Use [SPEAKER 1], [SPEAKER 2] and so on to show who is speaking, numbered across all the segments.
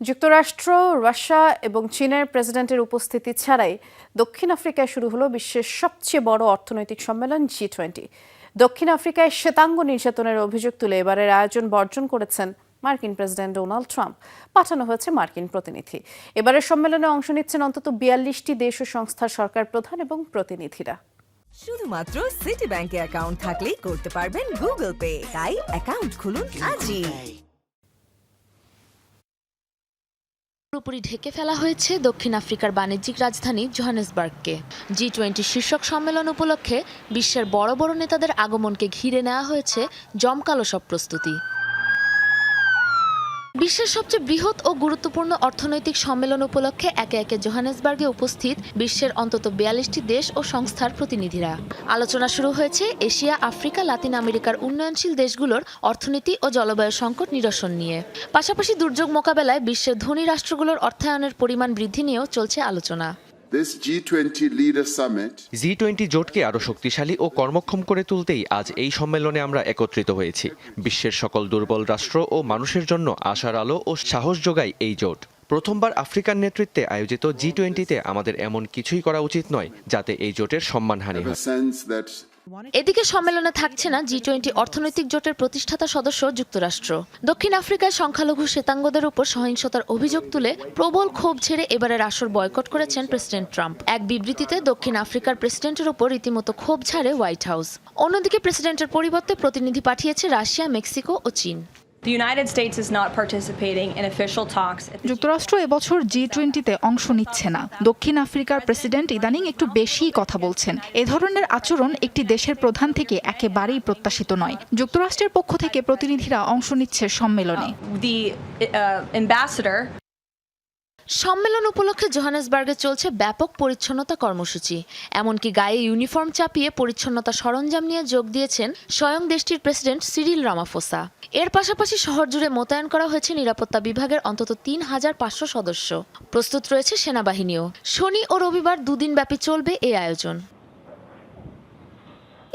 [SPEAKER 1] যুক্তরাষ্ট্র, রাশিয়া এবং চীনের প্রেসিডেন্টের উপস্থিতি ছাড়াই দক্ষিণ আফ্রিকায় শুরু হলো বিশ্বের সবচেয়ে বড় অর্থনৈতিক সম্মেলন জি টোয়েন্টি দক্ষিণ আফ্রিকায় শ্বেতাঙ্গ নির্যাতনের অভিযোগ তুলে এবারের আয়োজন বর্জন করেছেন মার্কিন প্রেসিডেন্ট ডোনাল্ড ট্রাম্প। পাঠানো হয়েছে মার্কিন প্রতিনিধি। এবারের সম্মেলনে অংশ নিচ্ছেন অন্তত বিয়াল্লিশটি দেশ ও সংস্থার সরকার প্রধান এবং প্রতিনিধিরা।
[SPEAKER 2] শুধুমাত্র সিটি ব্যাংকে অ্যাকাউন্ট থাকলেই করতে পারবেন গুগল পে তাই অ্যাকাউন্ট খুলুন আজই।
[SPEAKER 3] পুরোপুরি ঢেকে ফেলা হয়েছে দক্ষিণ আফ্রিকার বাণিজ্যিক রাজধানী জোহানেসবার্গকে। জি টোয়েন্টি শীর্ষক সম্মেলন উপলক্ষে বিশ্বের বড় বড় নেতাদের আগমনকে ঘিরে নেওয়া হয়েছে জমকালো সব প্রস্তুতি। বিশ্বের সবচেয়ে বৃহৎ ও গুরুত্বপূর্ণ অর্থনৈতিক সম্মেলন উপলক্ষে একে একে জোহানেসবার্গে উপস্থিত বিশ্বের অন্তত বিয়াল্লিশটি দেশ ও সংস্থার প্রতিনিধিরা। আলোচনা শুরু হয়েছে এশিয়া, আফ্রিকা, লাতিন আমেরিকার উন্নয়নশীল দেশগুলোর অর্থনীতি ও জলবায়ু সংকট নিরসন নিয়ে। পাশাপাশি দুর্যোগ মোকাবেলায় বিশ্বের ধনী রাষ্ট্রগুলোর অর্থায়নের পরিমাণ বৃদ্ধি নিয়েও চলছে আলোচনা।
[SPEAKER 4] This G20 Leader Summit
[SPEAKER 5] G twenty জোটকে আরও শক্তিশালী ও কর্মক্ষম করে তুলতেই আজ এই সম্মেলনে আমরা একত্রিত হয়েছি। বিশ্বের সকল দুর্বল রাষ্ট্র ও মানুষের জন্য আশার আলো ও সাহস যোগায় এই জোট। প্রথমবার আফ্রিকার নেতৃত্বে আয়োজিত জি টোয়েন্টিতে আমাদের এমন কিছুই করা উচিত নয় যাতে এই জোটের সম্মানহানি হয়।
[SPEAKER 3] এদিকে সম্মেলনে থাকছে না জি টোয়েন্টি অর্থনৈতিক জোটের প্রতিষ্ঠাতা সদস্য যুক্তরাষ্ট্র। দক্ষিণ আফ্রিকায় সংখ্যালঘু শ্বেতাঙ্গদের উপর সহিংসতার অভিযোগ তুলে প্রবল ক্ষোভ ছেড়ে এবারের আসর বয়কট করেছেন প্রেসিডেন্ট ট্রাম্প। এক বিবৃতিতে দক্ষিণ আফ্রিকার প্রেসিডেন্টের উপর রীতিমতো ক্ষোভ ছাড়ে হোয়াইট হাউস। অন্যদিকে প্রেসিডেন্টের পরিবর্তে প্রতিনিধি পাঠিয়েছে রাশিয়া মেক্সিকো ও চীন।
[SPEAKER 6] The United States is not participating in official talks. at the
[SPEAKER 7] যুক্তরাষ্ট্র এবছর জি টোয়েন্টিতে অংশ নিচ্ছে না। দক্ষিণ আফ্রিকার প্রেসিডেন্ট ইদানিং একটু বেশিই কথা বলছেন। এ ধরনের আচরণ একটি দেশের প্রধান থেকে একেবারেই প্রত্যাশিত নয়। যুক্তরাষ্ট্রের পক্ষ থেকে প্রতিনিধিরা অংশ নিচ্ছে সম্মেলনে।
[SPEAKER 6] Uh,
[SPEAKER 3] সম্মেলন উপলক্ষে জোহানেসবার্গে চলছে ব্যাপক পরিচ্ছন্নতা কর্মসূচি। এমনকি গায়ে ইউনিফর্ম চাপিয়ে পরিচ্ছন্নতা সরঞ্জাম নিয়ে যোগ দিয়েছেন স্বয়ং দেশটির প্রেসিডেন্ট সিরিল রামাফোসা। এর পাশাপাশি শহর জুড়ে মোতায়েন করা হয়েছে নিরাপত্তা বিভাগের অন্তত তিন হাজার পাঁচশো সদস্য। প্রস্তুত রয়েছে সেনাবাহিনীও। শনি ও রবিবার দুদিন ব্যাপী চলবে এই আয়োজন।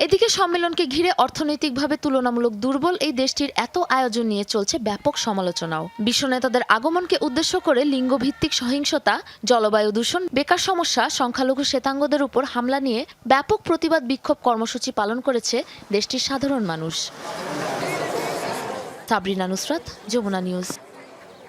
[SPEAKER 3] এদিকে সম্মেলনকে ঘিরে অর্থনৈতিকভাবে তুলনামূলক দুর্বল এই দেশটির এত আয়োজন নিয়ে চলছে ব্যাপক সমালোচনাও। বিশ্ব নেতাদের আগমনকে উদ্দেশ্য করে লিঙ্গভিত্তিক সহিংসতা, জলবায়ু দূষণ, বেকার সমস্যা, সংখ্যালঘু শ্বেতাঙ্গদের উপর হামলা নিয়ে ব্যাপক প্রতিবাদ বিক্ষোভ কর্মসূচি পালন করেছে দেশটির সাধারণ মানুষ। সাবরিনা নুসরাত, যমুনা নিউজ।